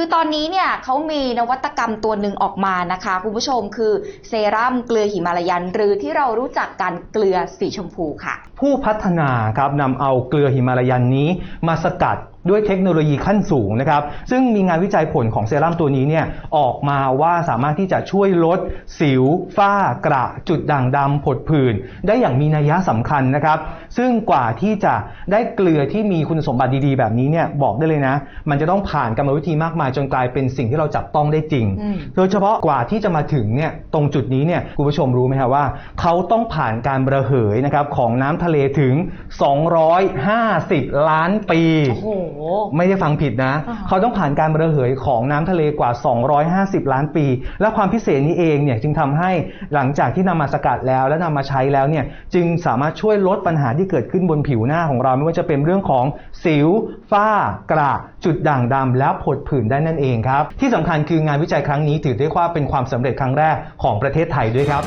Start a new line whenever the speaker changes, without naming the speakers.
คือตอนนี้เนี่ยเขามีนวัตกรรมตัวหนึ่งออกมานะคะ คุณผู้ชมคือเซรั่มเกลือหิมาลายัน หรือที่เรารู้จักกันเกลือสีชมพูค่ะ
ผู้พัฒนาครับนำเอาเกลือหิมาลายันนี้มาสกัด ด้วยเทคโนโลยีขั้นสูงนะครับ ซึ่งมีงานวิจัยผลของเซรั่มตัวนี้เนี่ยออกมาว่าสามารถที่จะช่วยลดสิว ฝ้า กระ จุดด่างดำผดผื่นได้อย่างมีนัยสำคัญนะครับ ซึ่งกว่าที่จะได้เกลือที่มีคุณสมบัติดีๆ แบบนี้เนี่ยบอกได้เลยนะ มันจะต้องผ่านกรรมวิธีมากมายจนกลายเป็นสิ่งที่เราจับต้องได้จริง
อืม
โดยเฉพาะกว่าที่จะมาถึงเนี่ยตรงจุดนี้เนี่ยคุณผู้ชมรู้ไหมครับว่าเขาต้องผ่านการระเหยนะครับของน้ำทะเลถึง 250 ล้านปี
โอ้โห
ไม่ได้ฟังผิดนะ
อ่า
เขาต้องผ่านการระเหยของน้ำทะเลกว่า 250 ล้านปี และความพิเศษนี้เองเนี่ยจึงทำให้หลังจากที่นำมาสกัดแล้วและนำมาใช้แล้วเนี่ยจึงสามารถช่วยลดปัญหาที่เกิดขึ้นบนผิวหน้าของเราไม่ว่าจะเป็นเรื่องของสิว ฝ้ากระ จุดด่างดำและผดผื่นได้นั่นเองครับ ที่สำคัญคืองานวิจัยครั้งนี้ถือได้ว่าเป็นความสำเร็จครั้งแรกของประเทศไทยด้วยครับ